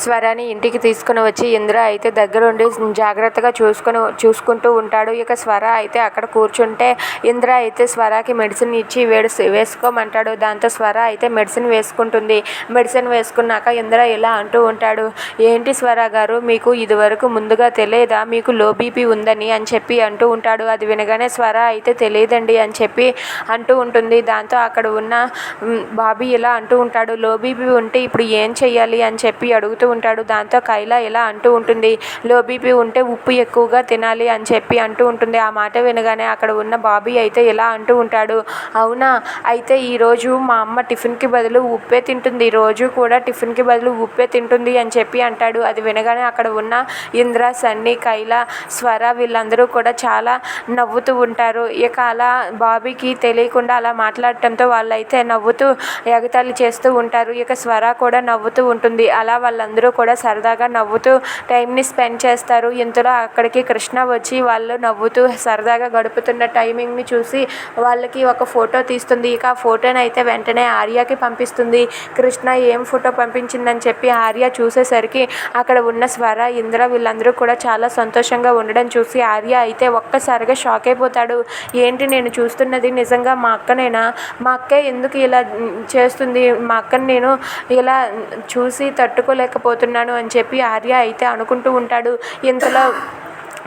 స్వరాన్ని ఇంటికి తీసుకుని వచ్చి ఇంద్ర అయితే దగ్గరుండి జాగ్రత్తగా చూసుకుని చూసుకుంటూ ఉంటాడు. ఇక స్వర అయితే అక్కడ కూర్చుంటే ఇంద్ర అయితే స్వరాకి మెడిసిన్ ఇచ్చి వేడి వేసుకోమంటాడు. దాంతో స్వర అయితే మెడిసిన్ వేసుకుంటుంది. మెడిసిన్ వేసుకున్నాక ఇంద్ర ఇలా అంటూ ఉంటాడు ఏంటి స్వర గారు మీకు ఇదివరకు ముందుగా తెలియదా? మీకు లో బీపీ ఉందని అని చెప్పి అంటూ ఉంటాడు. అది వినగానే స్వర అయితే తెలియదండి అని చెప్పి అంటూ ఉంటుంది. దాంతో అక్కడ ఉన్న బాబీ ఇలా అంటూ ఉంటాడు లో బీపీ ఉంటే ఇప్పుడు ఏం చెయ్యాలి? అని చెప్పి అడుగుతూ ఉంటాడు. దాంతో కైలా ఇలా అంటూ ఉంటుంది లో బీపీ ఉంటే ఉప్పు ఎక్కువగా తినాలి అని చెప్పి అంటూ ఉంటుంది. ఆ మాట వినగానే అక్కడ ఉన్న బాబీ అయితే ఇలా అంటూ ఉంటాడు అవునా? అయితే ఈరోజు మా అమ్మ టిఫిన్కి బదులు ఉప్పే తింటుంది. రోజు కూడా టిఫిన్కి బదులు ఉప్పే తింటుంది అని చెప్పి అంటాడు. అది వినగానే అక్కడ ఉన్న ఇంద్ర సన్నీ కైల స్వర వీళ్ళందరూ కూడా చాలా నవ్వుతూ ఉంటారు. ఇక అలా బాబీకి తెలియకుండా అలా మాట్లాడటంతో వాళ్ళైతే నవ్వుతూ ఎగతాళి చేస్తూ ఉంటారు. ఇక స్వర కూడా నవ్వుతూ ఉంటుంది. అలా వాళ్ళందరూ అందరూ కూడా సరదాగా నవ్వుతూ టైంని స్పెండ్ చేస్తారు. ఇంతలో అక్కడికి కృష్ణ వచ్చి వాళ్ళు నవ్వుతూ సరదాగా గడుపుతున్న టైమింగ్ని చూసి వాళ్ళకి ఒక ఫోటో తీస్తుంది. ఇక ఆ ఫోటోని అయితే వెంటనే ఆర్యకి పంపిస్తుంది. కృష్ణ ఏం ఫోటో పంపించిందని చెప్పి ఆర్య చూసేసరికి అక్కడ ఉన్న స్వర ఇంద్ర వీళ్ళందరూ కూడా చాలా సంతోషంగా ఉండడం చూసి ఆర్య అయితే ఒక్కసారిగా షాక్ అయిపోతాడు. ఏంటి నేను చూస్తున్నది నిజంగా మా అక్కనేనా? మా అక్కే ఎందుకు ఇలా చేస్తుంది? మా అక్కని నేను ఇలా చూసి పోతున్నాను అని చెప్పి ఆర్య అయితే అనుకుంటూ ఉంటాడు. ఇంతలో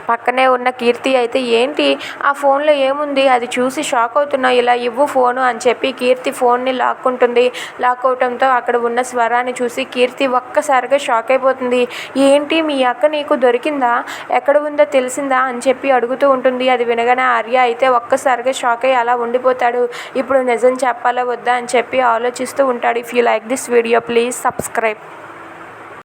పక్కనే ఉన్న కీర్తి అయితే ఏంటి? ఆ ఫోన్లో ఏముంది? అది చూసి షాక్ అవుతున్నావు. ఇలా ఇవ్వు ఫోను అని చెప్పి కీర్తి ఫోన్ని లాక్కుంటుంది. లాక్ అవటంతో అక్కడ ఉన్న స్వరాన్ని చూసి కీర్తి ఒక్కసారిగా షాక్ అయిపోతుంది. ఏంటి? మీ అక్క నీకు దొరికిందా? ఎక్కడ ఉందో తెలిసిందా? అని చెప్పి అడుగుతూ ఉంటుంది. అది వినగానే ఆర్య అయితే ఒక్కసారిగా షాక్ అయ్యి అలా ఉండిపోతాడు. ఇప్పుడు నిజం చెప్పాలా? వద్దా? అని చెప్పి ఆలోచిస్తూ ఉంటాడు. If you like this video please subscribe